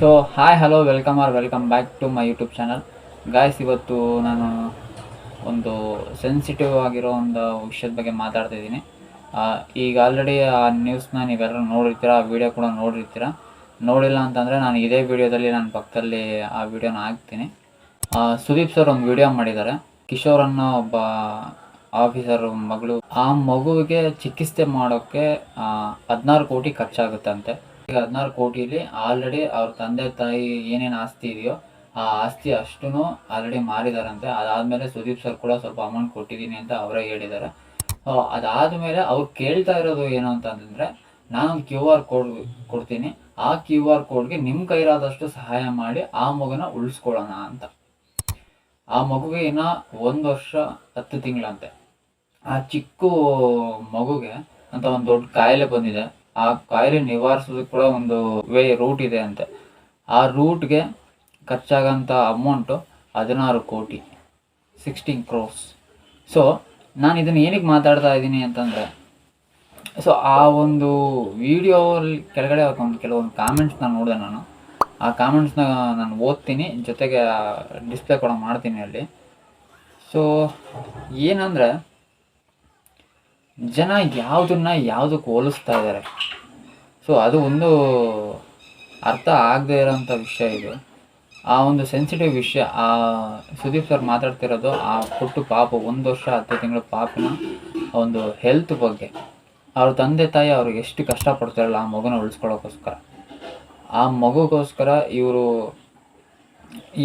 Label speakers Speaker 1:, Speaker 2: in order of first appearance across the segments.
Speaker 1: So hi hello welcome uh welcome back to my YouTube channel guys ಇವತ್ತು ನಾನು ಒಂದು sensitive ಆಗಿರೋ ಒಂದು ವಿಷಯದ ಬಗ್ಗೆ ಮಾತಾಡ್ತಾ ಇದ್ದೀನಿ. ಈಗ ಆಲ್ರೆಡಿ ಆ ನ್ಯೂಸ್ನ ನೀವೆಲ್ಲರೂ ನೋಡಿರ್ತೀರ, ಆ ವಿಡಿಯೋ ಕೂಡ ನೋಡಿರ್ತೀರ? ನೋಡಿಲ್ಲ ಅಂತಂದರೆ ನಾನು ಇದೇ ವಿಡಿಯೋದಲ್ಲಿ ನನ್ನ ಪಕ್ಕದಲ್ಲಿ ಆ ವಿಡಿಯೋನ ಹಾಕ್ತೀನಿ. ಸುದೀಪ್ ಸರ್ ಒಂದು ವಿಡಿಯೋ ಮಾಡಿದ್ದಾರೆ. ಕಿಶೋರ್ ಅನ್ನೋ ಒಬ್ಬ ಆಫೀಸರ್ ಮಗಳು, ಆ ಮಗುವಿಗೆ ಚಿಕಿತ್ಸೆ ಮಾಡೋಕ್ಕೆ ಹದಿನಾರು ಕೋಟಿ ಖರ್ಚಾಗುತ್ತಂತೆ. ಈಗ ಹದಿನಾರು ಕೋಟಿಲಿ ಆಲ್ರೆಡಿ ಅವ್ರ ತಂದೆ ತಾಯಿ ಏನೇನು ಆಸ್ತಿ ಇದೆಯೋ ಆ ಆಸ್ತಿ ಅಷ್ಟೂ ಆಲ್ರೆಡಿ ಮಾರಿದಾರಂತೆ. ಅದಾದ್ಮೇಲೆ ಸುದೀಪ್ ಸರ್ ಕೂಡ ಸ್ವಲ್ಪ ಅಮೌಂಟ್ ಕೊಟ್ಟಿದ್ದೀನಿ ಅಂತ ಅವರೇ ಹೇಳಿದ್ದಾರೆ ಅದಾದ್ಮೇಲೆ ಅವ್ರು ಕೇಳ್ತಾ ಇರೋದು ಏನು ಅಂತಂದ್ರೆ ನಾನು ಕ್ಯೂ ಆರ್ ಕೋಡ್ ಕೊಡ್ತೀನಿ. ಆ ಕ್ಯೂ ಆರ್ ಕೋಡ್ಗೆ ನಿಮ್ಮ ಕೈರಾದಷ್ಟು ಸಹಾಯ ಮಾಡಿ ಆ ಮಗುನ ಉಳಿಸ್ಕೊಳ್ಳೋಣ ಅಂತ. ಆ ಮಗುಗೆ ಇನ್ನ ಒಂದು ವರ್ಷ ಹತ್ತು ತಿಂಗಳಂತೆ. ಆ ಚಿಕ್ಕ ಮಗುಗೆ ಅಂತ ಒಂದು ದೊಡ್ಡ ಕಾಯಿಲೆ ಬಂದಿದೆ. ಆ ಕಾಯಿಲೆ ನಿವಾರಿಸೋದಕ್ಕೆ ಕೂಡ ಒಂದು ವೇ ರೂಟ್ ಇದೆ ಅಂತೆ. ಆ ರೂಟ್ಗೆ ಖರ್ಚಾಗಂಥ ಅಮೌಂಟು ಹದಿನಾರು ಕೋಟಿ ಸಿಕ್ಸ್ಟೀನ್ ಕ್ರೋರ್ಸ್ ಸೊ ನಾನು ಇದನ್ನು ಏನಕ್ಕೆ ಮಾತಾಡ್ತಾ ಇದ್ದೀನಿ ಅಂತಂದರೆ ಸೊ ಆ ಒಂದು ವಿಡಿಯೋ ಕೆಳಗಡೆ ಒಂದು ಕೆಲವೊಂದು ಕಾಮೆಂಟ್ಸ್ನ ನೋಡಿದೆ ನಾನು. ಆ ಕಾಮೆಂಟ್ಸ್ನ ನಾನು ಓದ್ತೀನಿ, ಜೊತೆಗೆ ಡಿಸ್ಪ್ಲೇ ಕೂಡ ಮಾಡ್ತೀನಿ ಅಲ್ಲಿ. ಸೊ ಏನಂದರೆ ಜನ ಯಾವುದನ್ನ ಯಾವುದಕ್ಕೆ ಹೋಲಿಸ್ತಾ ಇದ್ದಾರೆ ಸೊ ಅದು ಒಂದು ಅರ್ಥ ಆಗದೇ ಇರೋಂಥ ವಿಷಯ ಇದು. ಆ ಒಂದು ಸೆನ್ಸಿಟಿವ್ ವಿಷಯ, ಆ ಸುದೀಪ್ ಸರ್ ಮಾತಾಡ್ತಿರೋದು ಆ ಪುಟ್ಟು ಪಾಪ ಒಂದು ವರ್ಷ ಹತ್ತು ತಿಂಗಳ ಪಾಪನ ಒಂದು ಹೆಲ್ತ್ ಬಗ್ಗೆ. ಅವ್ರ ತಂದೆ ತಾಯಿ ಅವ್ರಿಗೆ ಎಷ್ಟು ಕಷ್ಟಪಡ್ತಾರಲ್ಲ ಆ ಮಗುನ ಉಳಿಸ್ಕೊಳ್ಳೋಕ್ಕೋಸ್ಕರ ಆ ಮಗುಗೋಸ್ಕರ ಇವರು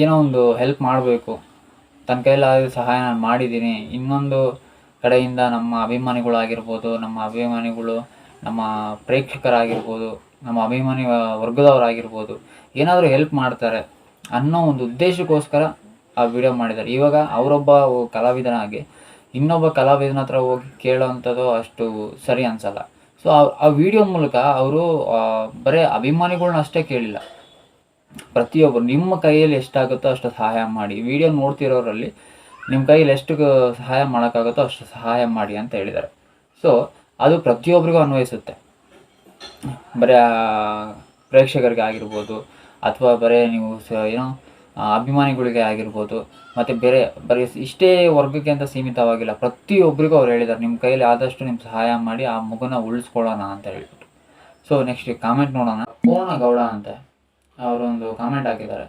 Speaker 1: ಏನೋ ಒಂದು ಹೆಲ್ಪ್ ಮಾಡಬೇಕು. ತನ್ನ ಕೈಲಾದ ಸಹಾಯ ನಾನು ಮಾಡಿದ್ದೀನಿ. ಇನ್ನೊಂದು ಕಡೆಯಿಂದ ನಮ್ಮ ಅಭಿಮಾನಿಗಳಾಗಿರ್ಬೋದು, ನಮ್ಮ ಅಭಿಮಾನಿಗಳು, ನಮ್ಮ ಪ್ರೇಕ್ಷಕರಾಗಿರ್ಬೋದು, ನಮ್ಮ ಅಭಿಮಾನಿ ವರ್ಗದವರಾಗಿರ್ಬೋದು, ಏನಾದರೂ ಹೆಲ್ಪ್ ಮಾಡ್ತಾರೆ ಅನ್ನೋ ಒಂದು ಉದ್ದೇಶಕ್ಕೋಸ್ಕರ ಆ ವಿಡಿಯೋ ಮಾಡಿದ್ದಾರೆ. ಇವಾಗ ಅವರೊಬ್ಬ ಕಲಾವಿದನಾಗಿ ಇನ್ನೊಬ್ಬ ಕಲಾವಿದನ ಹತ್ರ ಹೋಗಿ ಕೇಳೋವಂಥದ್ದು ಅಷ್ಟು ಸರಿ ಅನ್ಸಲ್ಲ. ಸೊ ಆ ವಿಡಿಯೋ ಮೂಲಕ ಅವರು ಬರೀ ಅಭಿಮಾನಿಗಳ್ನ ಅಷ್ಟೇ ಕೇಳಿಲ್ಲ. ಪ್ರತಿಯೊಬ್ಬರು ನಿಮ್ಮ ಕೈಯಲ್ಲಿ ಎಷ್ಟಾಗುತ್ತೋ ಅಷ್ಟು ಸಹಾಯ ಮಾಡಿ. ವಿಡಿಯೋ ನೋಡ್ತಿರೋರಲ್ಲಿ ನಿಮ್ಮ ಕೈಯಲ್ಲಿ ಎಷ್ಟು ಸಹಾಯ ಮಾಡೋಕ್ಕಾಗುತ್ತೋ ಅಷ್ಟು ಸಹಾಯ ಮಾಡಿ ಅಂತ ಹೇಳಿದ್ದಾರೆ. ಸೊ ಅದು ಪ್ರತಿಯೊಬ್ಬರಿಗೂ ಅನ್ವಯಿಸುತ್ತೆ. ಬರೀ ಪ್ರೇಕ್ಷಕರಿಗೆ ಆಗಿರ್ಬೋದು, ಅಥವಾ ಬರೀ ನೀವು ಏನೋ ಅಭಿಮಾನಿಗಳಿಗೆ ಆಗಿರ್ಬೋದು, ಮತ್ತು ಬೇರೆ, ಬರೀ ಇಷ್ಟೇ ವರ್ಗಕ್ಕೆ ಅಂತ ಸೀಮಿತವಾಗಿಲ್ಲ ಪ್ರತಿಯೊಬ್ಬರಿಗೂ ಅವ್ರು ಹೇಳಿದ್ದಾರೆ ನಿಮ್ಮ ಕೈಯಲ್ಲಿ ಆದಷ್ಟು ನಿಮ್ಮ ಸಹಾಯ ಮಾಡಿ ಆ ಮಗುನ ಉಳಿಸ್ಕೊಳ್ಳೋಣ ಅಂತ ಹೇಳ್ಬಿಟ್ಟು. ಸೊ ನೆಕ್ಸ್ಟ್ ಕಾಮೆಂಟ್ ನೋಡೋಣ. ಪೂರ್ಣ ಗೌಡ ಅಂತೆ ಅವರೊಂದು ಕಾಮೆಂಟ್ ಹಾಕಿದ್ದಾರೆ.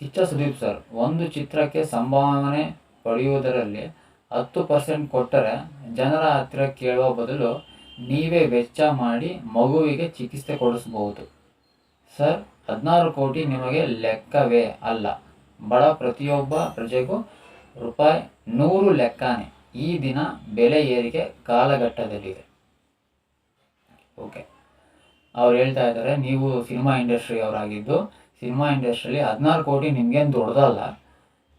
Speaker 1: ಕಿಚ್ಚ ಸುದೀಪ್ ಸರ್, ಒಂದು ಚಿತ್ರಕ್ಕೆ ಸಂಭಾವನೆ ಪಡೆಯುವುದರಲ್ಲಿ ಹತ್ತು ಪರ್ಸೆಂಟ್ ಕೊಟ್ಟರೆ ಜನರ ಹತ್ತಿರ ಕೇಳುವ ಬದಲು ನೀವೇ ವೆಚ್ಚ ಮಾಡಿ ಮಗುವಿಗೆ ಚಿಕಿತ್ಸೆ ಕೊಡಿಸಬಹುದು. ಸರ್, ಹದಿನಾರು ಕೋಟಿ ನಿಮಗೆ ಲೆಕ್ಕವೇ ಅಲ್ಲ. ಬಡ ಪ್ರತಿಯೊಬ್ಬ ಪ್ರಜೆಗೂ ರೂಪಾಯಿ ನೂರು ಲೆಕ್ಕನೇ. ಈ ದಿನ ಬೆಲೆ ಏರಿಕೆ ಕಾಲಘಟ್ಟದಲ್ಲಿದೆ. ಓಕೆ. ಅವ್ರು ಹೇಳ್ತಾ ಇದ್ದಾರೆ, ನೀವು ಸಿನಿಮಾ ಇಂಡಸ್ಟ್ರಿ ಅವರಾಗಿದ್ದು ಸಿನಿಮಾ ಇಂಡಸ್ಟ್ರಿಯಲ್ಲಿ ಹದಿನಾರು ಕೋಟಿ ನಿಮಗೇನು ದೊಡ್ಡದಲ್ಲ.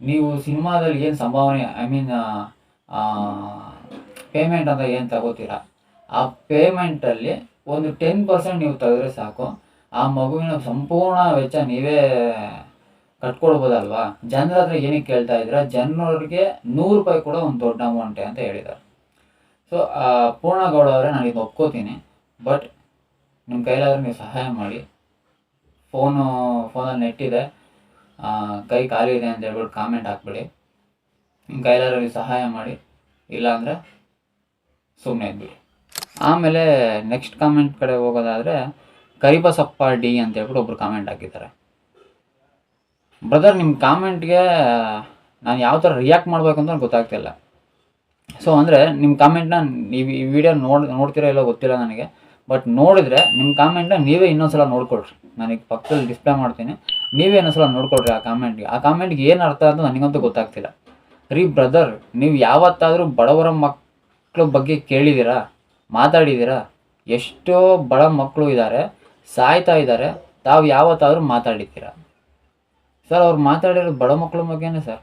Speaker 1: ನೀವು ಸಿನಿಮಾದಲ್ಲಿ ಏನು ಸಂಭಾವನೆ ಐ ಮೀನ್ ಪೇಮೆಂಟ್ ಅಂತ ಏನು ತಗೋತೀರಾ? ಆ ಪೇಮೆಂಟಲ್ಲಿ ಒಂದು ಟೆನ್ ಪರ್ಸೆಂಟ್ ನೀವು ತೆಗೆದ್ರೆ ಸಾಕು. ಆ ಮಗುವಿನ ಸಂಪೂರ್ಣ ವೆಚ್ಚ ನೀವೇ ಕಟ್ಕೊಡ್ಬೋದಲ್ವಾ ಜನರ ಹತ್ರ ಏನಕ್ಕೆ ಕೇಳ್ತಾ ಇದ್ದೀರಾ ಜನರಿಗೆ ನೂರು ರೂಪಾಯಿ ಕೂಡ ಒಂದು ದೊಡ್ಡ ಅಮೌಂಟೆ ಅಂತ ಹೇಳಿದ್ದಾರೆ. ಸೊ ಪೂರ್ಣಗೌಡ ಅವರೇ ನಾನು ಇದು ಒಪ್ಕೋತೀನಿ. ಬಟ್ ನಿಮ್ಮ ಕೈಲಾದ್ರೆ ನೀವು ಸಹಾಯ ಮಾಡಿ. ಫೋನು ಫೋನಲ್ಲಿ ನೆಟ್ಟಿದೆ. ಕೈ ಖಾಲಿ ಇದೆ ಅಂತ ಹೇಳ್ಬಿಟ್ಟು ಕಾಮೆಂಟ್ ಹಾಕ್ಬಿಡಿ. ನಿಮ್ಮ ಕೈಲಾರವ್ರಿಗೆ ಸಹಾಯ ಮಾಡಿ. ಇಲ್ಲಾಂದರೆ ಸುಮ್ಮನೆ ಇದ್ಬಿಡಿ. ಆಮೇಲೆ ನೆಕ್ಸ್ಟ್ ಕಾಮೆಂಟ್ ಕಡೆ ಹೋಗೋದಾದರೆ ಕರಿಬಸಪ್ಪ ಡಿ ಅಂತ ಹೇಳ್ಬಿಟ್ಟು ಒಬ್ರು ಕಾಮೆಂಟ್ ಹಾಕಿದ್ದಾರೆ. ಬ್ರದರ್ ನಿಮ್ಮ ಕಾಮೆಂಟ್ಗೆ ನಾನು ಯಾವ ಥರ ರಿಯಾಕ್ಟ್ ಮಾಡಬೇಕು ಅಂತ ಗೊತ್ತಾಗ್ತಿಲ್ಲ ಸೊ ಅಂದರೆ ನಿಮ್ಮ ಕಾಮೆಂಟ್ನ ನೀವು ಈ ವಿಡಿಯೋ ನೋಡಿ, ನೋಡ್ತೀರಾ ಇಲ್ಲೋ ಗೊತ್ತಿಲ್ಲ ನನಗೆ. ಬಟ್ ನೋಡಿದರೆ ನಿಮ್ಮ ಕಾಮೆಂಟ್ನ ನೀವೇ ಇನ್ನೊಂದ್ಸಲ ನೋಡ್ಕೊಳ್ರಿ. ನನಗೆ ಪಕ್ಕದಲ್ಲಿ ಡಿಸ್ಪ್ಲೇ ಮಾಡ್ತೀನಿ. ನೀವೇ ಸಲ ನೋಡ್ಕೊಳ್ರಿ ಆ ಕಾಮೆಂಟ್ಗೆ ಆ ಕಾಮೆಂಟ್ಗೆ ಏನು ಅರ್ಥ ಅಂತ ನನಗಂತೂ ಗೊತ್ತಾಗ್ತಿಲ್ಲ. ರೀ ಬ್ರದರ್ ನೀವು ಯಾವತ್ತಾದರೂ ಬಡವರ ಮಕ್ಕಳ ಬಗ್ಗೆ ಕೇಳಿದ್ದೀರಾ ಮಾತಾಡಿದ್ದೀರಾ ಎಷ್ಟೋ ಬಡ ಮಕ್ಕಳು ಇದ್ದಾರೆ ಸಾಯ್ತಾ ಇದ್ದಾರೆ ತಾವು ಯಾವತ್ತಾದರೂ ಮಾತಾಡಿದ್ದೀರಾ? ಸರ್, ಅವ್ರು ಮಾತಾಡಿರೋದು ಬಡ ಮಕ್ಕಳ ಬಗ್ಗೆನೇ ಸರ್.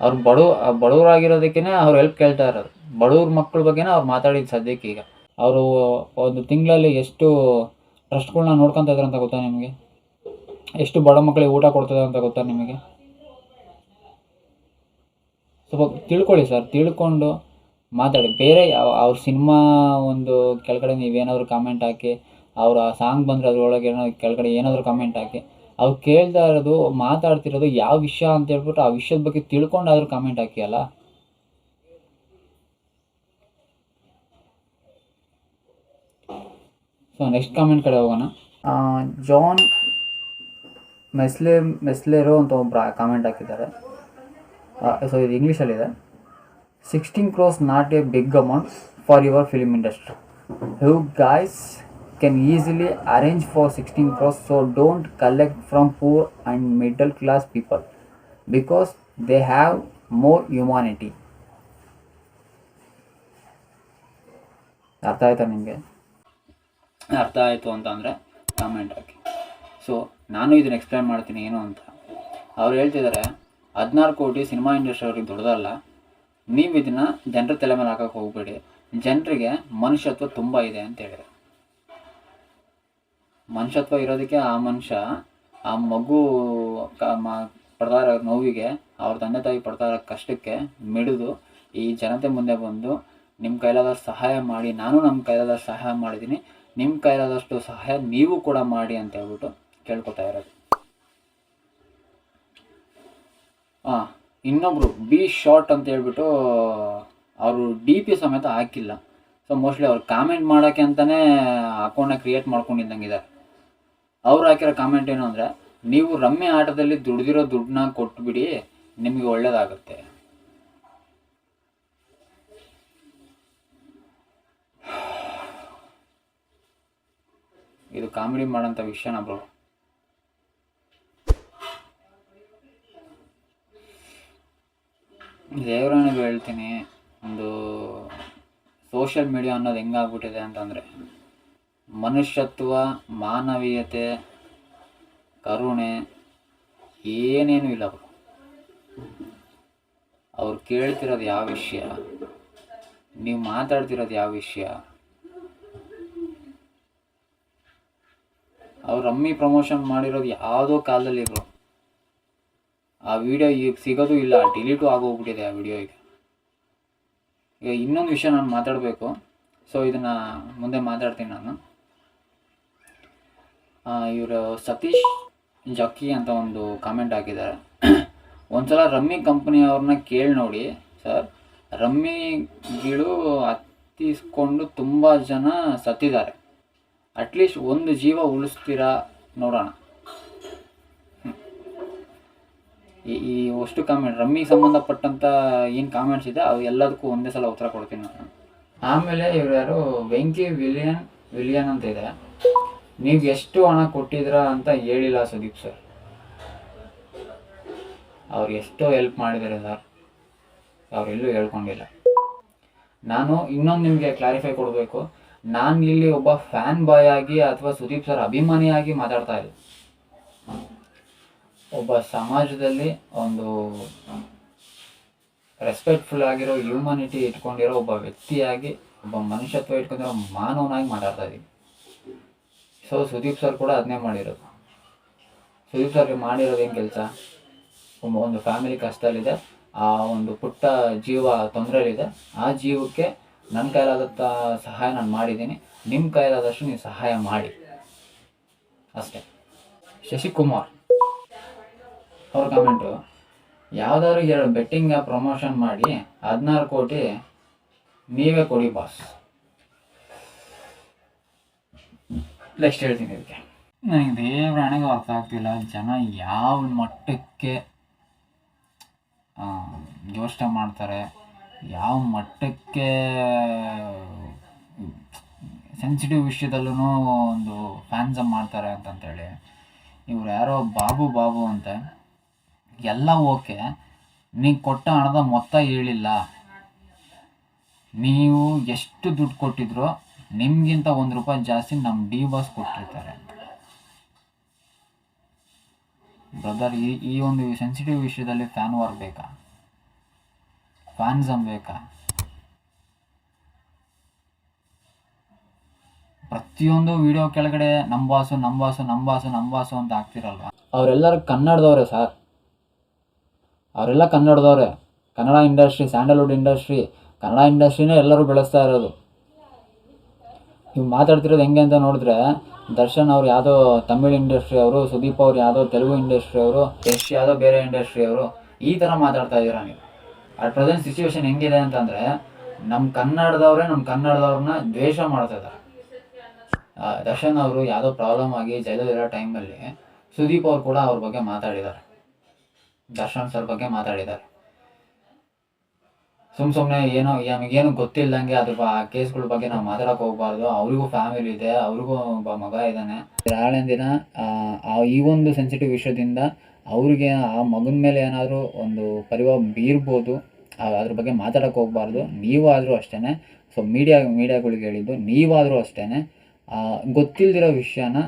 Speaker 1: ಅವ್ರು ಬಡವ ಬಡವರಾಗಿರೋದಕ್ಕೇ ಅವ್ರು ಹೆಲ್ಪ್ ಕೇಳ್ತಾ ಇರೋದು. ಬಡವ್ರ ಮಕ್ಕಳ ಬಗ್ಗೆನೇ ಅವ್ರು ಮಾತಾಡಿದ್ದು ಸದ್ಯಕ್ಕೆ ಈಗ. ಅವರು ಒಂದು ತಿಂಗಳಲ್ಲಿ ಎಷ್ಟು ಟ್ರಸ್ಟ್ಗಳನ್ನ ನೋಡ್ಕೊತಾ ಇದ್ದಾರೆ ಅಂತ ಗೊತ್ತಾ ನಿಮಗೆ? ಎಷ್ಟು ಬಡ ಮಕ್ಕಳಿಗೆ ಊಟ ಕೊಡ್ತದೆ ಅಂತ ಗೊತ್ತಾ ನಿಮಗೆ? ಸ್ವಲ್ಪ ತಿಳ್ಕೊಳ್ಳಿ ಸರ್, ತಿಳ್ಕೊಂಡು ಮಾತಾಡಿ. ಬೇರೆ ಅವ್ರ ಸಿನಿಮಾ ಒಂದು ಕೆಳಗಡೆ ನೀವೇನಾದ್ರು ಕಾಮೆಂಟ್ ಹಾಕಿ, ಅವ್ರ ಆ ಸಾಂಗ್ ಬಂದರೆ ಅದ್ರೊಳಗೆ ಏನೋ ಕೆಳಗಡೆ ಏನಾದರೂ ಕಮೆಂಟ್ ಹಾಕಿ, ಅವ್ರು ಕೇಳ್ತಾ ಇರೋದು, ಮಾತಾಡ್ತಿರೋದು ಯಾವ ವಿಷಯ ಅಂತ ಹೇಳ್ಬಿಟ್ಟು ಆ ವಿಷಯದ ಬಗ್ಗೆ ತಿಳ್ಕೊಂಡು ಆದ್ರೂ ಕಮೆಂಟ್ ಹಾಕಿ ಸೊ ನೆಕ್ಸ್ಟ್ ಕಾಮೆಂಟ್ ಕಡೆ ಹೋಗೋಣ. ಜಾನ್ ಮೆಸ್ಲೆ ಮೆಸ್ಲೆರೋ ಅಂತ ಒಬ್ಬ ಕಾಮೆಂಟ್ ಹಾಕಿದ್ದಾರೆ. ಸೊ ಇದು ಇಂಗ್ಲೀಷಲ್ಲಿದೆ sixteen crores not a big amount for your film industry you guys can easily arrange for sixteen crores so don't collect from poor and middle class people because they have more humanity ಅರ್ಥ ಆಯ್ತಾ ನಿಮಗೆ? ಅರ್ಥ ಆಯಿತು ಅಂತಂದರೆ comment ಹಾಕಿ. So ನಾನು ಇದನ್ನು explain ಮಾಡ್ತೀನಿ ಏನು ಅಂತ. ಅವ್ರು ಹೇಳ್ತಿದ್ದಾರೆ ಹದಿನಾರು ಕೋಟಿ ಸಿನಿಮಾ ಇಂಡಸ್ಟ್ರಿ ಅವ್ರಿಗೆ ದೊಡ್ಡದಲ್ಲ, ನೀವು ಇದನ್ನು ಜನರ ತಲೆ ಮೇಲೆ ಹಾಕೋಕೆ ಹೋಗಬೇಡಿ. ಜನರಿಗೆ ಮನುಷ್ಯತ್ವ ತುಂಬ ಇದೆ ಅಂತ ಹೇಳಿದೆ ಮನುಷ್ಯತ್ವ ಇರೋದಕ್ಕೆ ಆ ಮನುಷ್ಯ, ಆ ಮಗು ಪಡ್ತಾ ಇರೋ ನೋವಿಗೆ, ಅವ್ರ ತಂದೆ ತಾಯಿ ಪಡ್ತಾ ಇರೋ ಕಷ್ಟಕ್ಕೆ ಮಿಡಿದು ಈ ಜನತೆ ಮುಂದೆ ಬಂದು ನಿಮ್ಮ ಕೈಲಾದ ಸಹಾಯ ಮಾಡಿ, ನಾನು ನಮ್ಮ ಕೈಲಾದ ಸಹಾಯ ಮಾಡಿದ್ದೀನಿ ನಿಮ್ಮ ಕೈಲಾದಷ್ಟು ಸಹಾಯ ನೀವು ಕೂಡ ಮಾಡಿ ಅಂತ ಹೇಳ್ಬಿಟ್ಟು ಕೇಳ್ಕೊತಾ ಇರೋದು. ಹಾಂ ಇನ್ನೊಬ್ರು ಬಿ ಶಾರ್ಟ್ ಅಂತ ಹೇಳ್ಬಿಟ್ಟು ಅವರು ಡಿ ಪಿ ಸಮೇತ ಹಾಕಿಲ್ಲ. ಸೊ ಮೋಸ್ಟ್ಲಿ ಅವ್ರು ಕಾಮೆಂಟ್ ಮಾಡೋಕ್ಕೆ ಅಂತಲೇ ಅಕೌಂಟ್ನ ಕ್ರಿಯೇಟ್ ಮಾಡ್ಕೊಂಡಿದ್ದಂಗಿದ್ದಾರೆ. ಅವ್ರು ಹಾಕಿರೋ ಕಾಮೆಂಟ್ ಏನು ಅಂದರೆ, ನೀವು ರಮ್ಯ ಆಟದಲ್ಲಿ ದುಡ್ದಿರೋ ದುಡ್ಡನ್ನ ಕೊಟ್ಬಿಡಿ, ನಿಮಗೆ ಒಳ್ಳೇದಾಗುತ್ತೆ. ಇದು ಕಾಮಿಡಿ ಮಾಡೋಂಥ ವಿಷಯನ ಬ್ರೋ. ದೇವರಾಣಿಗೆ ಹೇಳ್ತೀನಿ, ಒಂದು ಸೋಷಿಯಲ್ ಮೀಡಿಯಾ ಅನ್ನೋದು ಹೆಂಗಾಗ್ಬಿಟ್ಟಿದೆ ಅಂತಂದರೆ, ಮನುಷ್ಯತ್ವ, ಮಾನವೀಯತೆ, ಕರುಣೆ ಏನೇನು ಇಲ್ಲ ಬ್ರೋ. ಅವ್ರು ಕೇಳ್ತಿರೋದು ಯಾವ ವಿಷಯ, ನೀವು ಮಾತಾಡ್ತಿರೋದು ಯಾವ ವಿಷಯ ಅವ್ರು ರಮ್ಮಿ ಪ್ರಮೋಷನ್ ಮಾಡಿರೋದು ಯಾವುದೋ ಕಾಲದಲ್ಲಿ ಬ್ರೋ ಆ ವಿಡಿಯೋ ಈಗ ಸಿಗೋದು ಇಲ್ಲ ಡಿಲೀಟು ಆಗೋಗ್ಬಿಟ್ಟಿದೆ ಆ ವಿಡಿಯೋ ಈಗ. ಈಗ ಇನ್ನೊಂದು ವಿಷಯ ನಾನು ಮಾತಾಡಬೇಕು. ಸೊ ಇದನ್ನು ಮುಂದೆ ಮಾತಾಡ್ತೀನಿ ನಾನು. ಇವರು ಸತೀಶ್ ಜಕ್ಕಿ ಅಂತ ಒಂದು ಕಾಮೆಂಟ್ ಹಾಕಿದ್ದಾರೆ. ಒಂದ್ಸಲ ರಮ್ಮಿ ಕಂಪ್ನಿಯವ್ರನ್ನ ಕೇಳಿ ನೋಡಿ, ಸರ್. ರಮ್ಮಿ ಗಿಳು ಹತ್ತಿಸ್ಕೊಂಡು ತುಂಬ ಜನ ಸತ್ತಿದ್ದಾರೆ. ಅಟ್ಲೀಸ್ಟ್ ಒಂದು ಜೀವ ಉಳಿಸ್ತೀರಾ ನೋಡೋಣ. ಈ ಅಷ್ಟು ಕಾಮೆಂಟ್ ರಮ್ಮಿಗೆ ಸಂಬಂಧಪಟ್ಟಂತ ಏನು ಕಾಮೆಂಟ್ಸ್ ಇದೆ, ಅವು ಎಲ್ಲದಕ್ಕೂ ಒಂದೇ ಸಲ ಉತ್ತರ ಕೊಡ್ತೀನಿ ನಾನು. ಆಮೇಲೆ ಇವ್ರು ಯಾರು ವೆಂಕಿ ವಿಲಿಯನ್ ವಿಲಿಯನ್ ಅಂತ ಇದೆ. ನೀವು ಎಷ್ಟು ಹಣ ಕೊಟ್ಟಿದ್ರ ಅಂತ ಹೇಳಿಲ್ಲ ಸುದೀಪ್ ಸರ್ ಅವ್ರು ಎಷ್ಟೋ ಹೆಲ್ಪ್ ಮಾಡಿದ್ದಾರೆ ಸರ್ ಅವರೆಲ್ಲೂ ಹೇಳ್ಕೊಂಡಿಲ್ಲ. ನಾನು ಇನ್ನೊಂದು ನಿಮಗೆ ಕ್ಲಾರಿಫೈ ಕೊಡಬೇಕು. ನಾನು ಇಲ್ಲಿ ಒಬ್ಬ ಫ್ಯಾನ್ ಬಾಯ್ ಆಗಿ ಅಥವಾ ಸುದೀಪ್ ಸರ್ ಅಭಿಮಾನಿಯಾಗಿ ಮಾತಾಡ್ತಾ ಇಲ್ಲ ಒಬ್ಬ ಸಮಾಜದಲ್ಲಿ ಒಂದು ರೆಸ್ಪೆಕ್ಟ್ಫುಲ್ ಆಗಿರೋ ಹ್ಯೂಮನಿಟಿ ಇಟ್ಕೊಂಡಿರೋ ಒಬ್ಬ ವ್ಯಕ್ತಿಯಾಗಿ, ಒಬ್ಬ ಮನುಷ್ಯತ್ವ ಇಟ್ಕೊಂಡಿರೋ ಮಾನವನಾಗಿ ಮಾತಾಡ್ತಾ ಇದ್ದೀವಿ ಸೊ ಸುದೀಪ್ ಸರ್ ಕೂಡ ಅದನ್ನೇ ಮಾಡಿರೋದು. ಸುದೀಪ್ ಸರ್ಗೆ ಮಾಡಿರೋದು ಏನು ಕೆಲಸ? ಒಂದು ಫ್ಯಾಮಿಲಿ ಕಷ್ಟದಲ್ಲಿದೆ. ಆ ಒಂದು ಪುಟ್ಟ ಜೀವ ತೊಂದರೆಯಲ್ಲಿದೆ ಆ ಜೀವಕ್ಕೆ ನನ್ನ ಕೈಲಾದಂಥ ಸಹಾಯ ನಾನು ಮಾಡಿದ್ದೀನಿ. ನಿಮ್ಮ ಕೈಲಾದಷ್ಟು ನೀವು ಸಹಾಯ ಮಾಡಿ. ಅಷ್ಟೇ. ಶಶಿಕುಮಾರ್. ಅವ್ರ ಕಮೆಂಟು ಯಾವುದಾದ್ರು ಎರಡು ಬೆಟ್ಟಿಂಗ್ ಪ್ರಮೋಷನ್ ಮಾಡಿ ಹದಿನಾರು ಕೋಟಿ ನೀವೇ ಕೊಡಿ ಬಾಸ್ ನೆಕ್ಸ್ಟ್ ಹೇಳ್ತೀನಿ ಇದಕ್ಕೆ. ನನಗೆ ದೇವ್ರ ಹಣೆಗೂ ಅರ್ಥ ಆಗ್ತಿಲ್ಲ. ಜನ ಯಾವ ಮಟ್ಟಕ್ಕೆ ಯೋಚನೆ ಮಾಡ್ತಾರೆ. ಯಾವ ಮಟ್ಟಕ್ಕೆ ಸೆನ್ಸಿಟಿವ್ ವಿಷಯದಲ್ಲೂ ಒಂದು ಫ್ಯಾನ್ಸಮ್ ಮಾಡ್ತಾರೆ ಅಂತಂತೇಳಿ, ಇವ್ರು ಯಾರೋ ಬಾಬು ಬಾಬು ಅಂತ, ಎಲ್ಲ ಓಕೆ ನೀವು ಕೊಟ್ಟ ಹಣದ ಮೊತ್ತ ಹೇಳಿಲ್ಲ. ನೀವು ಎಷ್ಟು ದುಡ್ಡು ಕೊಟ್ಟಿದ್ರು, ನಿಮಗಿಂತ ಒಂದು ರೂಪಾಯಿ ಜಾಸ್ತಿ ನಮ್ಮ ಡಿ ಬಾಸ್ ಕೊಟ್ಟಿರ್ತಾರೆ ಬ್ರದರ್ ಈ ಈ ಒಂದು ಸೆನ್ಸಿಟಿವ್ ವಿಷಯದಲ್ಲಿ ಫ್ಯಾನ್ ವಾರ್ ಬೇಕಾ? ಫ್ಯಾನ್ಸಮ್ ಬೇಕಾ ಪ್ರತಿಯೊಂದು ವಿಡಿಯೋ ಕೆಳಗಡೆ ನಮ್ಮ ಬಾಸು ನಮ್ಮ ಬಾಸು ನಮ್ಮ ಬಾಸು ನಮ್ಮ ಬಾಸು ಅಂತ ಆಗ್ತಿರಲ್ವ? ಅವರೆಲ್ಲರೂ ಕನ್ನಡದವ್ರೆ ಸರ್. ಅವರೆಲ್ಲ ಕನ್ನಡದವ್ರೆ. Kannada industry, Sandalwood industry, Kannada ಇಂಡಸ್ಟ್ರಿನೇ ಎಲ್ಲರೂ ಬೆಳೆಸ್ತಾ ಇರೋದು. ನೀವು ಮಾತಾಡ್ತಿರೋದು ಹೆಂಗೆ ಅಂತ ನೋಡಿದ್ರೆ, ದರ್ಶನ್ ಅವ್ರು ಯಾವುದೋ ತಮಿಳ್ ಇಂಡಸ್ಟ್ರಿ ಅವರು, ಸುದೀಪ್ ಅವ್ರು ಯಾವುದೋ ತೆಲುಗು ಇಂಡಸ್ಟ್ರಿ ಅವರು, ಯಶ್ ಯಾವುದೋ ಬೇರೆ ಇಂಡಸ್ಟ್ರಿ ಅವರು, ಈ ಥರ ಮಾತಾಡ್ತಾ ಇದ್ದೀರಾ ನೀವು. ಅಟ್ ಪ್ರೆಸೆಂಟ್ ಸಿಚುವೇಶನ್ ಹೆಂಗಿದೆ ಅಂತಂದರೆ ನಮ್ಮ ಕನ್ನಡದವರೇ ನಮ್ಮ ಕನ್ನಡದವ್ರನ್ನ ದ್ವೇಷ ಮಾಡ್ತಾ ಇದ್ದಾರೆ ದರ್ಶನ್ ಅವರು ಯಾವುದೋ ಪ್ರಾಬ್ಲಮ್ ಆಗಿ ಜೈಲಲ್ಲಿರೋ ಟೈಮಲ್ಲಿ ಸುದೀಪ್ ಅವರು ಕೂಡ ಅವ್ರ ಬಗ್ಗೆ ಮಾತಾಡಿದ್ದಾರೆ. ದರ್ಶನ್ ಸರ್ ಬಗ್ಗೆ ಮಾತಾಡಿದ್ದಾರೆ. ಸುಮ್ ಸುಮ್ಮನೆ ಏನೋ ನಮಗೇನು ಗೊತ್ತಿಲ್ಲದಂಗೆ ಅದ್ರ ಆ ಕೇಸ್ಗಳ ಬಗ್ಗೆ ನಾವು ಮಾತಾಡಕ್ಕೆ ಹೋಗ್ಬಾರ್ದು. ಅವ್ರಿಗೂ ಫ್ಯಾಮಿಲಿ ಇದೆ ಅವ್ರಿಗೂ ಒಬ್ಬ ಮಗ ಇದ್ದಾನೆ. ನಾಳೆ ದಿನ ಆ, ಈ ಒಂದು ಸೆನ್ಸಿಟಿವ್ ವಿಷಯದಿಂದ ಅವ್ರಿಗೆ ಆ ಮಗನ ಮೇಲೆ ಏನಾದರೂ ಒಂದು ಪರಿವಾರ ಬೀರ್ಬೋದು. ಅದ್ರ ಬಗ್ಗೆ ಮಾತಾಡೋಕೆ ಹೋಗಬಾರ್ದು. ನೀವಾದರೂ ಅಷ್ಟೇ ಸೊ ಮೀಡಿಯಾ ಮೀಡಿಯಾಗಳಿಗೆ ಹೇಳಿದ್ದು, ನೀವಾದರೂ ಅಷ್ಟೇ ಗೊತ್ತಿಲ್ದಿರೋ ವಿಷಯನ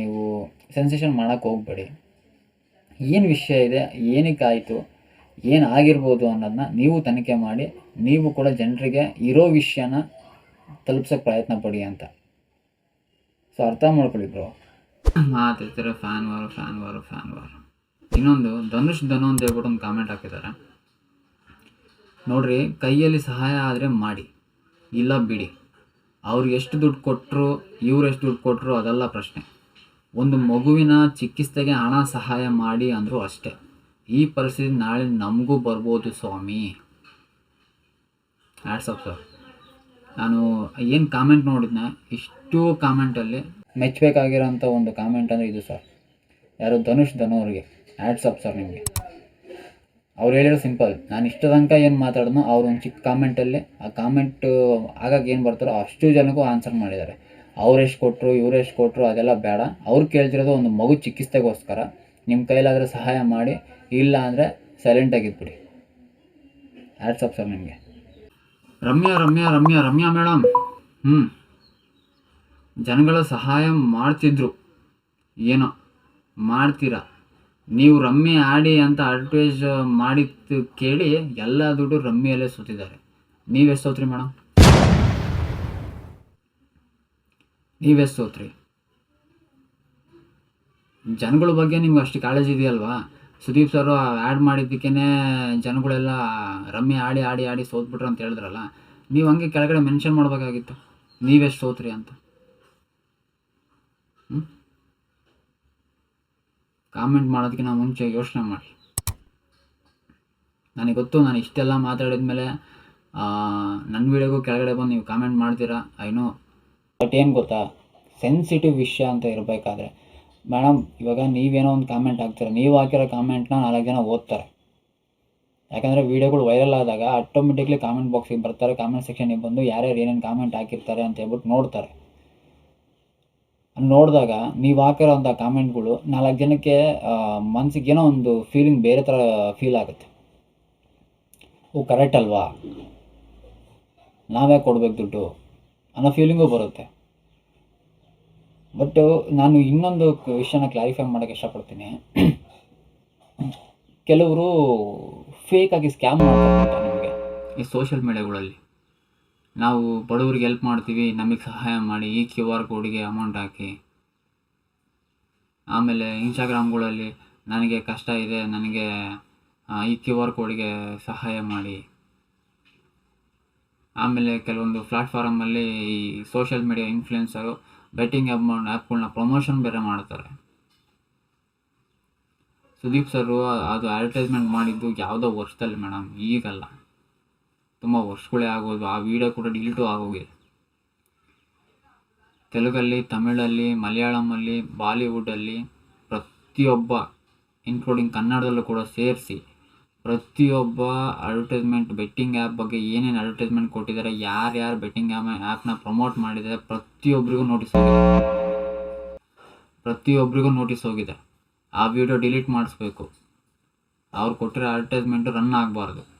Speaker 1: ನೀವು ಸೆನ್ಸೇಷನ್ ಮಾಡೋಕ್ಕೆ ಹೋಗ್ಬೇಡಿ. ಏನು ವಿಷಯ ಇದೆ ಏನಕ್ಕಾಯಿತು ಏನು ಆಗಿರ್ಬೋದು ಅನ್ನೋದನ್ನ ನೀವು ತನಿಖೆ ಮಾಡಿ, ನೀವು ಕೂಡ ಜನರಿಗೆ ಇರೋ ವಿಷಯನ ತಲುಪ್ಸೋಕ್ಕೆ ಪ್ರಯತ್ನ ಪಡಿ ಅಂತ. ಸೊ ಅರ್ಥ ಮಾಡ್ಕೊಳ್ಳಿ bro. Fan war fan war fan war. ಇನ್ನೊಂದು, ಧನುಷ್ ಧನು ಅಂತ ಹೇಳ್ಬಿಟ್ಟು ಒಂದು ಕಾಮೆಂಟ್ ಹಾಕಿದ್ದಾರೆ. ನೋಡ್ರಿ, ಕೈಯಲ್ಲಿ ಸಹಾಯ ಆದರೆ ಮಾಡಿ, ಇಲ್ಲ ಬಿಡಿ. ಅವ್ರು ಎಷ್ಟು ದುಡ್ಡು ಕೊಟ್ಟರು ಇವ್ರು ಎಷ್ಟು ದುಡ್ಡು ಕೊಟ್ಟರು ಅದೆಲ್ಲ ಪ್ರಶ್ನೆ. ಒಂದು ಮಗುವಿನ ಚಿಕಿತ್ಸೆಗೆ ಹಣ ಸಹಾಯ ಮಾಡಿ ಅಂದರೂ ಅಷ್ಟೇ. ಈ ಪರಿಸ್ಥಿತಿ ನಾಳೆ ನಮಗೂ ಬರ್ಬೋದು ಸ್ವಾಮಿ. ಆಟ್ಸಪ್ ಸರ್ ನಾನು ಏನು ಕಾಮೆಂಟ್ ನೋಡಿದ್ನ? ಇಷ್ಟು ಕಾಮೆಂಟಲ್ಲಿ ಮೆಚ್ಚಬೇಕಾಗಿರೋಂಥ ಒಂದು ಕಾಮೆಂಟ್ ಅಂದರೆ ಇದು ಸರ್ ಯಾರು ಧನುಷ್ ಧನು ಅವ್ರಿಗೆ ಆ್ಯಡ್ಸಪ್ ಸರ್ ನಿಮಗೆ. ಅವ್ರು ಹೇಳಿರೋ ಸಿಂಪಲ್ ನಾನು ಇಷ್ಟು ತನಕ ಏನು ಮಾತಾಡಿದ್ನೋ ಅವ್ರು ಒಂದು ಚಿಕ್ಕ ಕಾಮೆಂಟಲ್ಲಿ ಆ ಕಾಮೆಂಟು ಆಗಾಗ ಏನು ಬರ್ತಾರೋ ಅಷ್ಟು ಜನಕ್ಕೂ ಆನ್ಸರ್ ಮಾಡಿದ್ದಾರೆ. ಅವ್ರು ಎಷ್ಟು ಕೊಟ್ಟರು ಇವ್ರು ಎಷ್ಟು ಕೊಟ್ಟರು ಅದೆಲ್ಲ ಬೇಡ. ಅವ್ರು ಕೇಳ್ತಿರೋದು ಒಂದು ಮಗು ಚಿಕಿತ್ಸೆಗೋಸ್ಕರ. ನಿಮ್ಮ ಕೈಲಾದರೆ ಸಹಾಯ ಮಾಡಿ, ಇಲ್ಲ ಅಂದರೆ ಸೈಲೆಂಟಾಗಿದ್ಬಿಡಿ ಅಪ್ ಸರ್ ನಿಮಗೆ. ರಮ್ಯಾ ರಮ್ಯಾ ರಮ್ಯಾ ರಮ್ಯಾ ಮೇಡಮ್ ಹ್ಞೂ ಜನಗಳ ಸಹಾಯ ಮಾಡ್ತಿದ್ರು. ಏನೋ, ಮಾಡ್ತೀರಾ? ನೀವು ರಮ್ಮಿ ಆಡಿ ಅಂತ ಅಡ್ವರ್ಟೈಸ್ ಮಾಡಿದ್ದು ಕೇಳಿ ಎಲ್ಲ ದುಡ್ಡು ರಮ್ಮಿಯಲ್ಲೇ ಸುತ್ತಿದ್ದಾರೆ ನೀವೆಷ್ಟು ಸೋತ್ರಿ ಮೇಡಮ್ ನೀವೆಷ್ಟು ಸೋತ್ರಿ? ಜನಗಳ ಬಗ್ಗೆ ನಿಮ್ಗೆ ಅಷ್ಟು ಕಾಳಜಿ ಇದೆಯಲ್ವಾ? ಸುದೀಪ್ ಸರ್ ಆ್ಯಡ್ ಮಾಡಿದ್ದಕ್ಕೇ ಜನಗಳೆಲ್ಲ ರಮ್ಮಿ ಆಡಿ ಆಡಿ ಆಡಿ ಸೋತ್ಬಿಟ್ರು ಅಂತ ಹೇಳಿದ್ರಲ್ಲ, ನೀವು ಹಂಗೆ ಕೆಳಗಡೆ ಮೆನ್ಷನ್ ಮಾಡಬೇಕಾಗಿತ್ತು. ನೀವೆಷ್ಟು ಸೋತ್ರಿ ಅಂತ? ಕಾಮೆಂಟ್ ಮಾಡೋದಕ್ಕಿಂತ ಮುಂಚೆ ಯೋಚನೆ ಮಾಡಿ ನನಗೆ ಗೊತ್ತು, ನಾನು ಇಷ್ಟೆಲ್ಲ ಮಾತಾಡಿದ ಮೇಲೆ ನನ್ನ ವಿಡಿಯೋಗೂ ಕೆಳಗಡೆ ಬಂದು ನೀವು ಕಾಮೆಂಟ್ ಮಾಡ್ತೀರಾ? ಐ ನೋ ಬಟ್ ಏನು ಗೊತ್ತಾ? ಸೆನ್ಸಿಟಿವ್ ವಿಷಯ ಅಂತ ಇರಬೇಕಾದ್ರೆ ಮೇಡಮ್ ಇವಾಗ ನೀವೇನೋ ಒಂದು ಕಾಮೆಂಟ್ ಹಾಕ್ತೀರ? ನೀವು ಹಾಕಿರೋ ಕಾಮೆಂಟ್ನ ನಾಲ್ಕು ಜನ ಓದ್ತಾರೆ. ಯಾಕಂದರೆ ವೀಡಿಯೋಗಳು ವೈರಲ್ ಆದಾಗ ಆಟೋಮೆಟಿಕ್ಲಿ ಕಾಮೆಂಟ್ ಬಾಕ್ಸಿಗೆ ಬರ್ತಾರೆ ಕಾಮೆಂಟ್ ಸೆಕ್ಷನಿಗೆ ಬಂದು ಯಾರ್ಯಾರು ಏನೇನು ಕಾಮೆಂಟ್ ಹಾಕಿರ್ತಾರೆ ಅಂತ ಹೇಳ್ಬಿಟ್ಟು ನೋಡ್ತಾರೆ. ನೋಡಿದಾಗ ನೀವು ಹಾಕಿರೋಂಥ ಕಾಮೆಂಟ್ಗಳು ನಾಲ್ಕು ಜನಕ್ಕೆ ಮನಸ್ಸಿಗೆ ಏನೋ ಒಂದು ಫೀಲಿಂಗ್ ಬೇರೆ ಥರ ಫೀಲ್ ಆಗುತ್ತೆ. ಓ ಕರೆಕ್ಟ್ ಅಲ್ವಾ? ನಾವೇ ಕೊಡ್ಬೇಕು ದುಡ್ಡು ಅನ್ನೋ ಫೀಲಿಂಗು ಬರುತ್ತೆ. ಬಟ್ ನಾನು ಇನ್ನೊಂದು ವಿಷಯನ ಕ್ಲಾರಿಫೈ ಮಾಡೋಕ್ಕೆ ಇಷ್ಟಪಡ್ತೀನಿ. ಕೆಲವರು ಫೇಕಾಗಿ ಸ್ಕ್ಯಾಮ್ ಮಾಡ್ತಾರೆ ನಿಮಗೆ ಈ ಸೋಷಿಯಲ್ ಮೀಡಿಯಾಗಳಲ್ಲಿ ನಾವು ಬಡವರಿಗೆ ಹೆಲ್ಪ್ ಮಾಡ್ತೀವಿ, ನಮಗೆ ಸಹಾಯ ಮಾಡಿ, ಈ ಕ್ಯೂ ಆರ್ ಕೋಡಿಗೆ ಅಮೌಂಟ್ ಹಾಕಿ. ಆಮೇಲೆ ಇನ್ಸ್ಟಾಗ್ರಾಮ್ಗಳಲ್ಲಿ ನನಗೆ ಕಷ್ಟ ಇದೆ, ನನಗೆ ಈ ಕ್ಯೂ ಆರ್ ಕೋಡಿಗೆ ಸಹಾಯ ಮಾಡಿ. ಆಮೇಲೆ ಕೆಲವೊಂದು ಪ್ಲಾಟ್ಫಾರ್ಮಲ್ಲಿ ಈ ಸೋಷಿಯಲ್ ಮೀಡಿಯಾ ಇನ್ಫ್ಲುಯೆನ್ಸರು ಬೆಟ್ಟಿಂಗ್ ಅಮೌಂಟ್ ಆ್ಯಪ್ಗಳನ್ನ ಪ್ರಮೋಷನ್ ಬೇರೆ ಮಾಡ್ತಾರೆ. ಸುದೀಪ್ ಸರು ಅದು ಅಡ್ವರ್ಟೈಸ್ಮೆಂಟ್ ಮಾಡಿದ್ದು ಯಾವುದೋ ವರ್ಷದಲ್ಲಿ ಮೇಡಮ್ ಈಗಲ್ಲ. ತುಂಬ ವರ್ಷಗಳೇ ಆಗೋದು, ಆ ವಿಡಿಯೋ ಕೂಡ ಡಿಲೀಟು ಆಗೋಗಿದೆ. ತೆಲುಗಲ್ಲಿ, ತಮಿಳಲ್ಲಿ ಮಲಯಾಳಮಲ್ಲಿ ಬಾಲಿವುಡಲ್ಲಿ ಪ್ರತಿಯೊಬ್ಬ ಇನ್ಕ್ಲೂಡಿಂಗ್ ಕನ್ನಡದಲ್ಲೂ ಕೂಡ ಸೇರಿಸಿ ಪ್ರತಿಯೊಬ್ಬ ಅಡ್ವರ್ಟೈಸ್ಮೆಂಟ್ ಬೆಟ್ಟಿಂಗ್ ಆ್ಯಪ್ ಬಗ್ಗೆ ಏನೇನು ಅಡ್ವರ್ಟೈಸ್ಮೆಂಟ್ ಕೊಟ್ಟಿದ್ದಾರೆ, ಯಾರ್ಯಾರು ಬೆಟ್ಟಿಂಗ್ ಆ್ಯಪ್ ಆ್ಯಪ್ನ ಪ್ರಮೋಟ್ ಮಾಡಿದ್ದಾರೆ ಪ್ರತಿಯೊಬ್ಬರಿಗೂ ನೋಟಿಸ್ ಹೋಗಿದೆ. ಪ್ರತಿಯೊಬ್ಬರಿಗೂ ನೋಟಿಸ್ ಹೋಗಿದೆ. ಆ ವಿಡಿಯೋ ಡಿಲೀಟ್ ಮಾಡಿಸ್ಬೇಕು. ಅವ್ರು ಕೊಟ್ಟಿರೋ ಅಡ್ವರ್ಟೈಸ್ಮೆಂಟು ರನ್ ಆಗಬಾರ್ದು.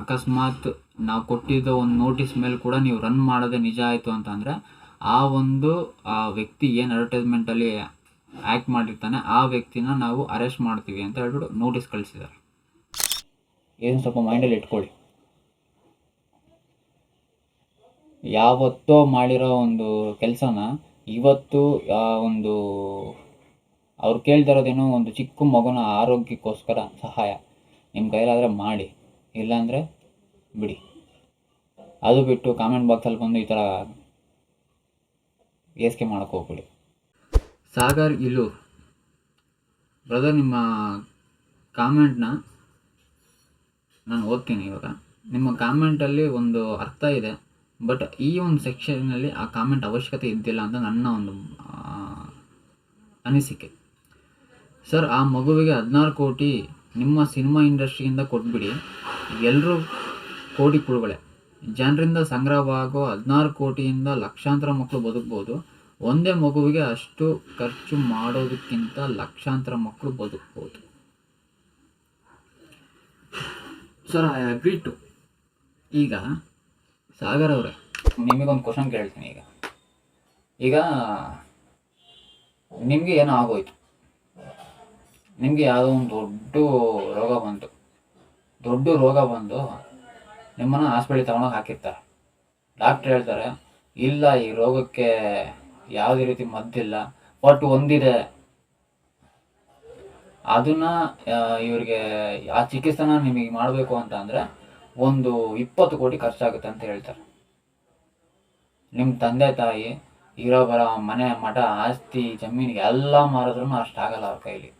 Speaker 1: ಅಕಸ್ಮಾತ್ ನಾವು ಕೊಟ್ಟಿದ್ದ ಒಂದು ನೋಟಿಸ್ ಮೇಲೆ ಕೂಡ ನೀವು ರನ್ ಮಾಡೋದೇ ನಿಜ ಆಯಿತು ಅಂತಂದರೆ ಆ ಒಂದು, ಆ ವ್ಯಕ್ತಿ ಏನು ಅಡ್ವರ್ಟೈಸ್ಮೆಂಟಲ್ಲಿ ಆ್ಯಕ್ಟ್ ಮಾಡಿರ್ತಾನೆ, ಆ ವ್ಯಕ್ತಿನ ನಾವು ಅರೆಸ್ಟ್ ಮಾಡ್ತೀವಿ ಅಂತ ಹೇಳ್ಬಿಟ್ಟು ನೋಟಿಸ್ ಕಳಿಸಿದ್ದಾರೆ ಏನು ಸ್ವಲ್ಪ ಮೈಂಡಲ್ಲಿ ಇಟ್ಕೊಳ್ಳಿ. ಯಾವತ್ತೋ ಮಾಡಿರೋ ಒಂದು ಕೆಲಸನ, ಇವತ್ತು ಒಂದು, ಅವ್ರು ಕೇಳ್ತಾ ಇರೋದೇನೋ ಒಂದು ಚಿಕ್ಕ ಮಗುನ ಆರೋಗ್ಯಕ್ಕೋಸ್ಕರ ಸಹಾಯ ನಿಮ್ಮ ಕೈಲಾದರೆ ಮಾಡಿ. ಇಲ್ಲಾಂದರೆ ಬಿಡಿ. ಅದು ಬಿಟ್ಟು ಕಾಮೆಂಟ್ ಬಾಕ್ಸಲ್ಲಿ ಬಂದು ಈ ಥರ ಏಸ್ಕೆ ಮಾಡೋಕೆ ಹೋಗ್ಬಿಡಿ. ಸಾಗರ್, ಇಲ್ಲು ಬ್ರದರ್ ನಿಮ್ಮ ಕಾಮೆಂಟ್ನ ನಾನು ಓದ್ತೀನಿ ಇವಾಗ. ನಿಮ್ಮ ಕಾಮೆಂಟಲ್ಲಿ ಒಂದು ಅರ್ಥ ಇದೆ ಬಟ್ ಈ ಒಂದು ಸೆಕ್ಷನ್ನಲ್ಲಿ ಆ ಕಾಮೆಂಟ್ ಅವಶ್ಯಕತೆ ಇದ್ದಿಲ್ಲ ಅಂತ ನನ್ನ ಒಂದು ಅನಿಸಿಕೆ. ಸರ್, ಆ ಮಗುವಿಗೆ ಹದಿನಾರು ಕೋಟಿ ನಿಮ್ಮ ಸಿನಿಮಾ ಇಂಡಸ್ಟ್ರಿಯಿಂದ ಕೊಟ್ಬಿಡಿ. ಎಲ್ಲರೂ ಕೋಟಿ ಕುಳುಗಳೇ ಜನರಿಂದ ಸಂಗ್ರಹವಾಗೋ ಹದಿನಾರು ಕೋಟಿಯಿಂದ ಲಕ್ಷಾಂತರ ಮಕ್ಕಳು ಬದುಕ್ಬೋದು. ಒಂದೇ ಮಗುವಿಗೆ ಅಷ್ಟು ಖರ್ಚು ಮಾಡೋದಕ್ಕಿಂತ ಲಕ್ಷಾಂತರ ಮಕ್ಕಳು ಬದುಕ್ಬೋದು. Sir, I agree too. ಈಗ ಸಾಗರ್ ಅವರೇ, ನಿಮಗೊಂದು ಕ್ವಶನ್ ಕೇಳ್ತೀನಿ ಈಗ. ಈಗ ನಿಮಗೆ ಏನೋ ಆಗೋಯ್ತು. ನಿಮಗೆ ಯಾವುದೋ ಒಂದು ದೊಡ್ಡ ರೋಗ ಬಂತು. ದೊಡ್ಡ ರೋಗ ಬಂದು ನಿಮ್ಮನ್ನು ಹಾಸ್ಪಿಟ್ಲಿಗೆ ತಗೊಂಡೋಗಿ ಹಾಕಿರ್ತಾರೆ. ಡಾಕ್ಟ್ರ್ ಹೇಳ್ತಾರೆ, ಇಲ್ಲ, ಈ ರೋಗಕ್ಕೆ ಯಾವುದೇ ರೀತಿ ಮದ್ದಿಲ್ಲ ಒಟ್ಟು ಒಂದಿದೆ. ಅದನ್ನು ಇವರಿಗೆ ಆ ಚಿಕಿತ್ಸೆನ ನಿಮಗೆ ಮಾಡಬೇಕು ಅಂತ ಅಂದರೆ ಒಂದು ಇಪ್ಪತ್ತು ಕೋಟಿ ಖರ್ಚಾಗುತ್ತೆ ಅಂತ ಹೇಳ್ತಾರೆ. ನಿಮ್ಮ ತಂದೆ, ತಾಯಿ, ಇರೋ ಬರೋ ಮನೆ, ಮಠ, ಆಸ್ತಿ, ಜಮೀನಿಗೆ ಎಲ್ಲ ಮಾರಿದ್ರೂ ಅಷ್ಟಾಗಲ್ಲ ಅವ್ರ ಕೈಲಿ.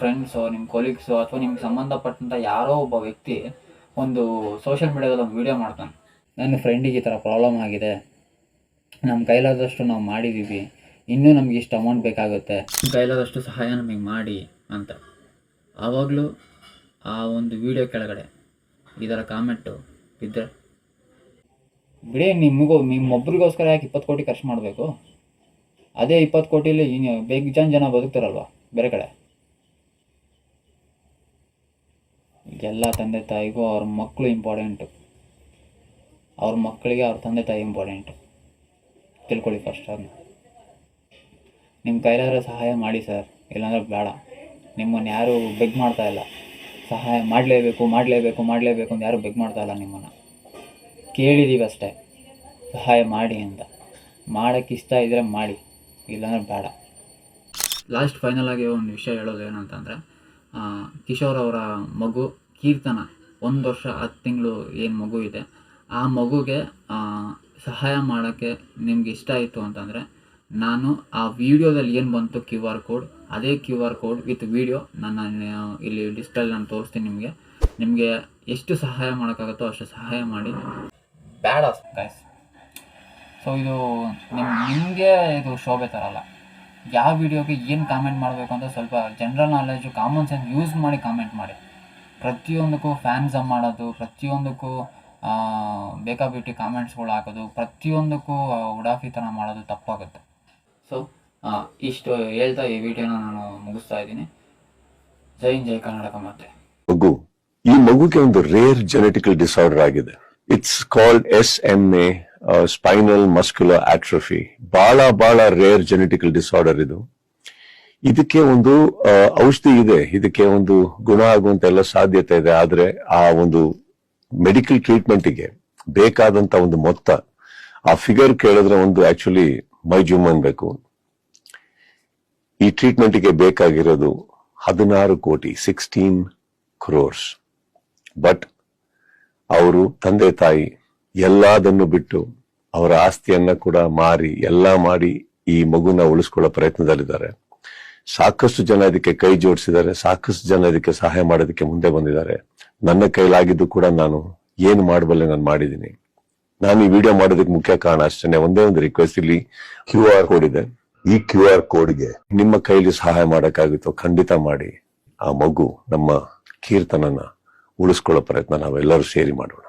Speaker 1: ಫ್ರೆಂಡ್ಸು ನಿಮ್ಮ ಕೊಲೀಗ್ಸು ಅಥವಾ ನಿಮ್ಗೆ ಸಂಬಂಧಪಟ್ಟಂಥ ಯಾರೋ ಒಬ್ಬ ವ್ಯಕ್ತಿ ಒಂದು ಸೋಷಿಯಲ್ ಮೀಡಿಯಾದಲ್ಲಿ ಒಂದು ವಿಡಿಯೋ ಮಾಡ್ತಾನೆ. ನನ್ನ ಫ್ರೆಂಡಿಗೆ ಈ ಥರ ಪ್ರಾಬ್ಲಮ್ ಆಗಿದೆ. ನಮ್ಮ ಕೈಲಾದಷ್ಟು ನಾವು ಮಾಡಿದ್ದೀವಿ ಇನ್ನೂ ನಮ್ಗೆ ಇಷ್ಟು ಅಮೌಂಟ್ ಬೇಕಾಗುತ್ತೆ. ಕೈಲಾದಷ್ಟು ಸಹಾಯ ನಮಗೆ ಮಾಡಿ ಅಂತ. ಆವಾಗಲೂ ಆ ಒಂದು ವಿಡಿಯೋ ಕೆಳಗಡೆ ಇದರ ಕಾಮೆಂಟು ಬಿದ್ದರೆ ಬಿಡಿ, ನಿಮಗೂ, ನಿಮ್ಮೊಬ್ರಿಗೋಸ್ಕರ ಯಾಕೆ ಇಪ್ಪತ್ತು ಕೋಟಿ ಖರ್ಚು ಮಾಡಬೇಕು? ಅದೇ ಇಪ್ಪತ್ತು ಕೋಟಿಲಿ ಬೇಗ ಜನ ಬದುಕ್ತಾರಲ್ವ, ಬೇರೆ ಕಡೆ. ಎಲ್ಲ ತಂದೆ ತಾಯಿಗೂ ಅವ್ರ ಮಕ್ಕಳು ಇಂಪಾರ್ಟೆಂಟು ಅವ್ರ ಮಕ್ಕಳಿಗೆ ಅವ್ರ ತಂದೆ ತಾಯಿ ಇಂಪಾರ್ಟೆಂಟು ತಿಳ್ಕೊಳ್ಳಿ ಫಸ್ಟ್ ಅದನ್ನ ನಿಮ್ಮ ಕೈಲಾದ್ರೆ ಸಹಾಯ ಮಾಡಿ ಸರ್ ಇಲ್ಲಾಂದ್ರೆ ಬೇಡ. ನಿಮ್ಮನ್ನು ಯಾರೂ ಬೆಗ್ ಮಾಡ್ತಾ ಇಲ್ಲ. ಸಹಾಯ ಮಾಡಲೇಬೇಕು ಮಾಡಲೇಬೇಕು ಮಾಡಲೇಬೇಕು ಅಂತ ಯಾರೂ ಬೆಗ್ ಮಾಡ್ತಾ ಇಲ್ಲ ನಿಮ್ಮನ್ನು. ಕೇಳಿದ್ದೀವಿ ಅಷ್ಟೇ. ಸಹಾಯ ಮಾಡಿ ಅಂತ. ಮಾಡೋಕ್ಕೆ ಇಷ್ಟ ಇದ್ದರೆ ಮಾಡಿ. ಇಲ್ಲಾಂದ್ರೆ ಬೇಡ. ಲಾಸ್ಟ್ ಫೈನಲ್ ಆಗಿ ಒಂದು ವಿಷಯ ಹೇಳೋದು ಏನಂತಂದರೆ ಕಿಶೋರ್ ಅವರ ಮಗು ಕೀರ್ತನ. ಒಂದು ವರ್ಷ ಹತ್ತು ತಿಂಗಳು ಏನು ಮಗು ಇದೆ. ಆ ಮಗುಗೆ ಸಹಾಯ ಮಾಡೋಕ್ಕೆ ನಿಮ್ಗೆ ಇಷ್ಟ ಆಯಿತು ಅಂತಂದರೆ, ನಾನು ಆ ವಿಡಿಯೋದಲ್ಲಿ ಏನು ಬಂತು ಕ್ಯೂ ಆರ್ ಕೋಡ್, ಅದೇ Q R code with video ನಾನು ಇಲ್ಲಿ ಡಿಸ್ಪ್ಲೇಲಿ ನಾನು ತೋರಿಸ್ತೀನಿ ನಿಮಗೆ. ನಿಮಗೆ ಎಷ್ಟು ಸಹಾಯ ಮಾಡೋಕ್ಕಾಗುತ್ತೋ ಅಷ್ಟು ಸಹಾಯ ಮಾಡಿ. ಬೇಡ ಗೈಸ್ ಸೊ ಇದು ನಿಮ್, ನಿಮಗೆ ಇದು ಶೋಭೆ ತರಲ್ಲ. ಯಾವ ವಿಡಿಯೋಗೆ ಏನು ಕಾಮೆಂಟ್ ಮಾಡಬೇಕು ಅಂತ ಸ್ವಲ್ಪ general knowledge common sense use ಮಾಡಿ ಕಾಮೆಂಟ್ ಮಾಡಿ. ಪ್ರತಿಯೊಂದಕ್ಕೂ ಫ್ಯಾನ್ಸಮ್ ಮಾಡೋದು ಪ್ರತಿಯೊಂದಕ್ಕೂ ಬೇಕಾಬಿಟ್ಟಿ ಕಾಮೆಂಟ್ಸ್ಗಳು ಹಾಕೋದು ಪ್ರತಿಯೊಂದಕ್ಕೂ ಆ, ಉಡಾಫಿತನ ಮಾಡೋದು ತಪ್ಪಾಗುತ್ತೆ. ಸೊ ಇಷ್ಟು ಹೇಳ್ತಾ ಈ ವಿಡಿಯೋನ ನಾನು ಮುಗಿಸ್ತಾ ಇದ್ದೀನಿ. ಜೈ ಜೈ ಕರ್ನಾಟಕ ಮತ್ತೆ
Speaker 2: ಮಗು ಈ ಮಗುಗೆ ಒಂದು ರೇರ್ ಜೆನೆಟಿಕಲ್ ಡಿಸಾರ್ಡರ್ ಆಗಿದೆ. It's called S M A spinal muscular atrophy ಬಹಳ ಬಹಳ ರೇರ್ ಜೆನೆಟಿಕಲ್ ಡಿಸಾರ್ಡರ್ ಇದು. ಇದಕ್ಕೆ ಒಂದು ಔಷಧಿ ಇದೆ. ಇದಕ್ಕೆ ಒಂದು ಗುಣ ಆಗುವಂತ ಎಲ್ಲ ಸಾಧ್ಯತೆ ಇದೆ. ಆದ್ರೆ ಆ ಒಂದು ಮೆಡಿಕಲ್ ಟ್ರೀಟ್ಮೆಂಟ್ಗೆ ಬೇಕಾದಂತ ಒಂದು ಮೊತ್ತ, ಆ ಫಿಗರ್ ಕೇಳಿದ್ರೆ ಒಂದು ಆಕ್ಚುಲಿ ಮೈ ಜುಮ್ ಅನ್ಬೇಕು. ಈ ಟ್ರೀಟ್ಮೆಂಟ್ಗೆ ಬೇಕಾಗಿರೋದು ಹದಿನಾರು ಕೋಟಿ ಸಿಕ್ಸ್ಟೀನ್ ಕ್ರೋರ್ಸ್ ಬಟ್ ಅವರು ತಂದೆ ತಾಯಿ ಎಲ್ಲದನ್ನು ಬಿಟ್ಟು ಅವರ ಆಸ್ತಿಯನ್ನ ಕೂಡ ಮಾರಿ, ಎಲ್ಲ ಮಾಡಿ ಈ ಮಗುನ ಉಳಿಸ್ಕೊಳ್ಳೋ ಪ್ರಯತ್ನದಲ್ಲಿದ್ದಾರೆ. ಸಾಕಷ್ಟು ಜನ ಇದಕ್ಕೆ ಕೈ ಜೋಡಿಸಿದ್ದಾರೆ, ಸಾಕಷ್ಟು ಜನ ಇದಕ್ಕೆ ಸಹಾಯ ಮಾಡೋದಕ್ಕೆ ಮುಂದೆ ಬಂದಿದ್ದಾರೆ. ನನ್ನ ಕೈಲಾಗಿದ್ದು ಕೂಡ ನಾನು ಏನು ಮಾಡಬಲ್ಲೆ ನಾನು ಮಾಡಿದ್ದೀನಿ. ನಾನು ಈ ವಿಡಿಯೋ ಮಾಡೋದಕ್ಕೆ ಮುಖ್ಯ ಕಾರಣ ಅಷ್ಟೇ ಒಂದೇ ಒಂದು ರಿಕ್ವೆಸ್ಟ್ ಇಲ್ಲಿ ಕ್ಯೂ ಆರ್ ಕೋಡ್ ಇದೆ. ಈ ಕ್ಯೂ ಆರ್ ಕೋಡ್ಗೆ ನಿಮ್ಮ ಕೈಲಿ ಸಹಾಯ ಮಾಡಕ್ಕಾಗುತ್ತೋ ಖಂಡಿತ ಮಾಡಿ. ಆ ಮಗು ನಮ್ಮ ಕೀರ್ತನನ ಉಳಿಸ್ಕೊಳ್ಳೋ ಪ್ರಯತ್ನ ನಾವೆಲ್ಲರೂ ಸೇರಿ ಮಾಡೋಣ.